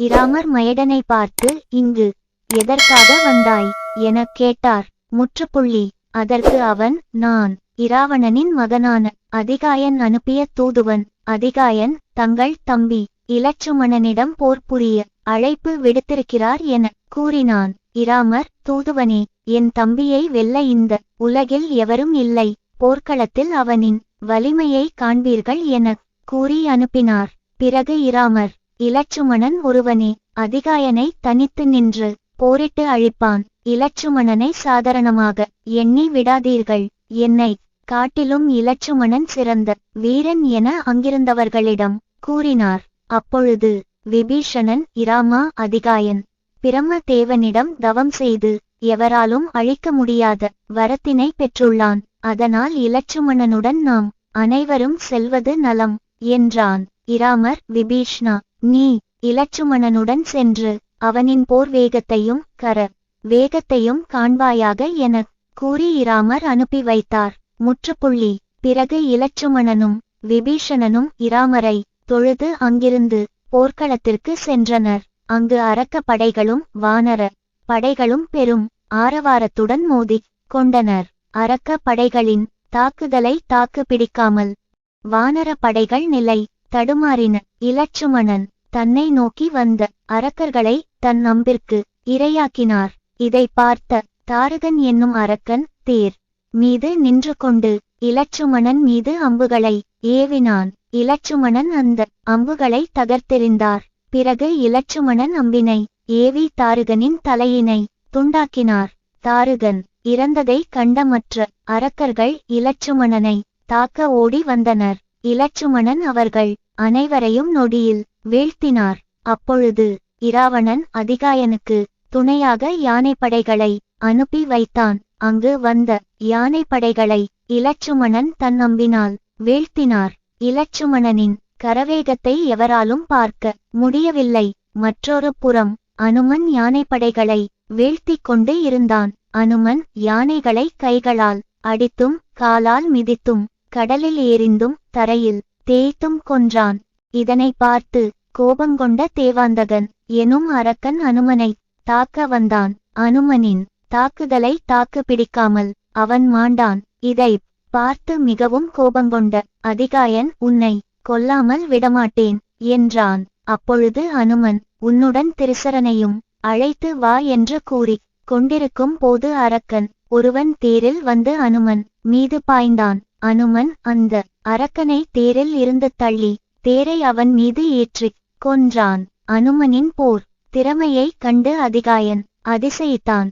இராமர் மயடனை பார்த்து இங்கு எதற்காக வந்தாய்? எனக் கேட்டார். முற்றுப்புள்ளி அதற்கு அவன் நான் இராவணனின் மகனான அதிகாயன் அனுப்பிய தூதுவன் அதிகாயன் தங்கள் தம்பி இலச்சுமணனிடம் போர் புரிய அழைப்பு விடுத்திருக்கிறார் என கூறினான். இராமர் தூதுவனே என் தம்பியை வெல்ல இந்த உலகில் எவரும் இல்லை. போர்க்களத்தில் அவனின் வலிமையை காண்பீர்கள் எனக் கூறி அனுப்பினார். பிறகு இராமர் இலச்சுமணன் ஒருவனே அதிகாயனை தனித்து நின்று போரிட்டு அழிப்பான். இலச்சுமணனை சாதாரணமாக எண்ணி விடாதீர்கள். என்னை காட்டிலும் இலச்சுமணன் சிறந்த வீரன் என அங்கிருந்தவர்களிடம் கூறினார். அப்பொழுது விபீஷணன் இராமா அதிகாயன் பிரம்மதேவனிடம் தவம் செய்து எவராலும் அழிக்க முடியாத வரத்தினை பெற்றுள்ளான். அதனால் இலச்சுமணனுடன் நாம் அனைவரும் செல்வது நலம் என்றான். இராமர் விபீஷ்ணா நீ இலச்சுமணனுடன் சென்று அவனின் போர் வேகத்தையும் கர வேகத்தையும் காண்பாயாக எனக் கூறி இராமர் அனுப்பி வைத்தார். முற்றுப்புள்ளி பிறகு இலச்சுமணனும் விபீஷணனும் இராமரை தொழுது அங்கிருந்து போர்க்களத்திற்கு சென்றனர். அங்கு அரக்க படைகளும் வானர படைகளும் பெரும் ஆரவாரத்துடன் மோதிக் கொண்டனர். அரக்க படைகளின் தாக்குதலை தாக்கு பிடிக்காமல் வானர படைகள் நிலை தடுமாறின. இலச்சுமணன் தன்னை நோக்கி வந்த அரக்கர்களை தன் அம்பிற்கு இரையாக்கினார். இதை பார்த்த தாரகன் என்னும் அரக்கன் தேர் மீது நின்று கொண்டு இலட்சுமணன் மீது அம்புகளை ஏவினான். இலட்சுமணன் அந்த அம்புகளை தகர்த்தெறிந்தார். பிறகு இலட்சுமணன் அம்பினை ஏவி தாருகனின் தலையினை துண்டாக்கினார். தாருகன் இறந்ததை கண்ட மற்ற அரக்கர்கள் இலட்சுமணனை தாக்க ஓடி வந்தனர். இலச்சுமணன் அவர்கள் அனைவரையும் நொடியில் வீழ்த்தினார். அப்பொழுது இராவணன் அதிகாயனுக்கு துணையாக யானைப்படைகளை அனுப்பி வைத்தான். அங்கு வந்த யானைப்படைகளை இலச்சுமணன் தன் நம்பினால் வீழ்த்தினார். இலச்சுமணனின் கரவேகத்தை எவராலும் பார்க்க முடியவில்லை. மற்றொரு புறம் அனுமன் யானைப்படைகளை வீழ்த்திக் கொண்டு இருந்தான். அனுமன் யானைகளை கைகளால் அடித்தும் காலால் மிதித்தும் கடலில் எறிந்தும் தரையில் தேய்த்தும் கொன்றான். இதனை பார்த்து கோபங்கொண்ட தேவாந்தகன் எனும் அரக்கன் அனுமனை தாக்க வந்தான். அனுமனின் தாக்குதலை தாக்கு பிடிக்காமல் அவன் மாண்டான். இதை பார்த்து மிகவும் கோபங்கொண்ட அதிகாயன் உன்னை கொல்லாமல் விடமாட்டேன் என்றான். அப்பொழுது அனுமன் உன்னுடன் திருசரனையும் அழைத்து வா என்று கூறிக் கொண்டிருக்கும் போது அரக்கன் ஒருவன் தேரில் வந்து அனுமன் மீது பாய்ந்தான். அனுமன் அந்த அரக்கனை தேரில் இருந்து தள்ளி தேரை அவன் மீது ஏற்றிக் கொன்றான். அனுமனின் போர் திறமையைக் கண்டு அதிகாயன் அதிசயித்தான்.